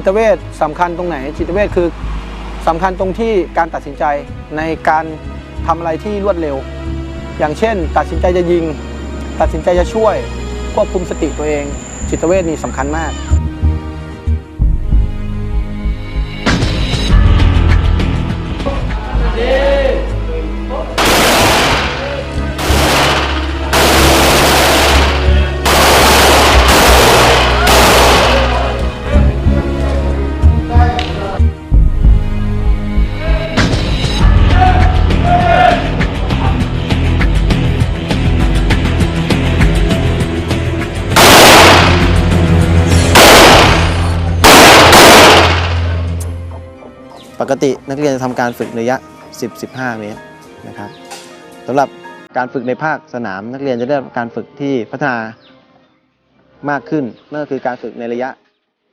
จิตเวชสำคัญตรงไหน จิตเวชคือสำคัญตรงที่การตัดสินใจในการทำอะไรที่รวดเร็ว อย่างเช่น ตัดสินใจจะยิง ตัดสินใจจะช่วยควบคุมสติตัวเอง จิตเวชนี่สำคัญมาก ปกตินักเรียนจะทำการฝึกระยะ 10-15 เมตรนะครับสำหรับการฝึกในภาคสนาม นักเรียนจะได้รับการฝึกที่พัฒนามากขึ้นนั่นก็คือการฝึกในระยะ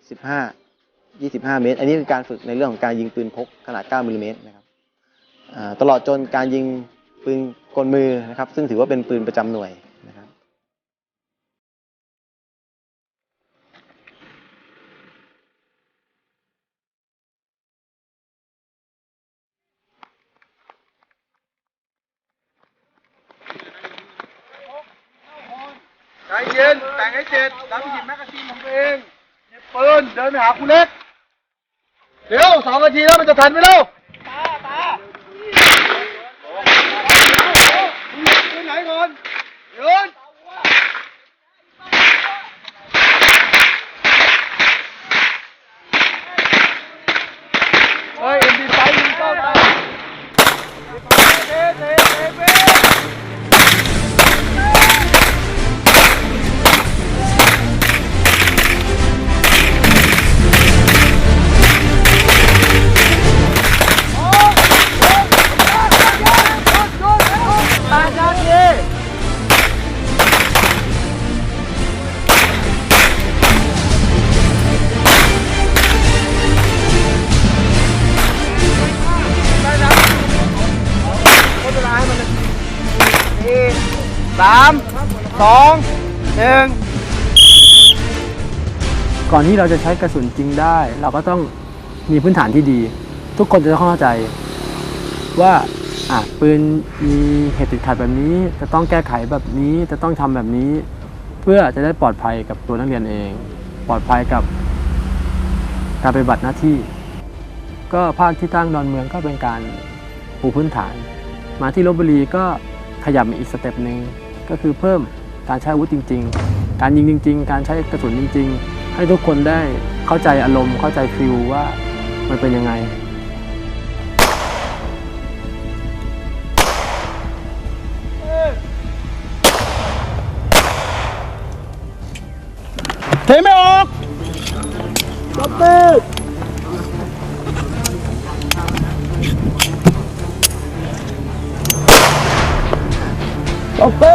15 25 เมตร อันนี้คือการฝึกในเรื่องของการยิงปืนพกขนาด 9มิลลิเมตรนะครับตลอดจนการยิงปืนกลมือนะครับซึ่งถือว่าเป็นปืนประจำหน่วยนะครับ ใจ เย็นแต่งให้เสร็จแล้วไปหยิบแมกกาซีนของตัวเองหยิบปืนเดินไปหาคุณเล็กเร็วสองนาทีแล้วมันจะทันไหมเร็วตาตาปืนไหนก่อนเดินามสองหนึ่งก่อนที่เราจะใช้กระสุนจริงได้ เราก็ต้องมีพื้นฐานที่ดี ทุกคนจะต้องเข้าใจ ว่าอะปืนมีเหตุติดขัดแบบนี้ จะต้องแก้ไขแบบนี้ จะต้องทำแบบนี้ เพื่อจะได้ปลอดภัยกับตัวนักเรียนเอง ปลอดภัยกับการปฏิบัติหน้าที่ ก็ภาคที่ตั้งดอนเมืองก็เป็นการปูพื้นฐาน มาที่ลบบุรีก็ขยับอีกสเต็ปหนึ่ง ก็คือเพิ่มการใช้อาวุธจริง ๆ การยิงจริง ๆ การใช้กระสุนจริง ๆ ให้ทุกคนได้เข้าใจอารมณ์เข้าใจฟิลว่ามันเป็นยังไงเทไม่ออกตบมือตบมือ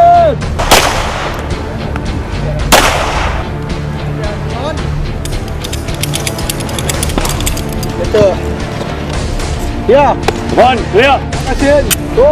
เจอเฮีย One, clear. กระเชนโก้